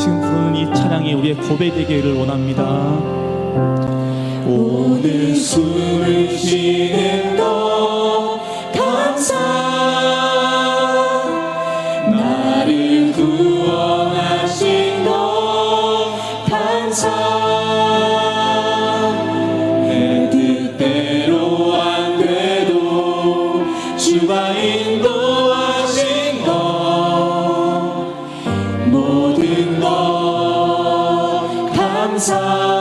지금 부르는 이 찬양이 우리의 고백되기를 원합니다. 오늘 숨을 쉬는 것 감사 나를 구원하신 것 감사 tham gia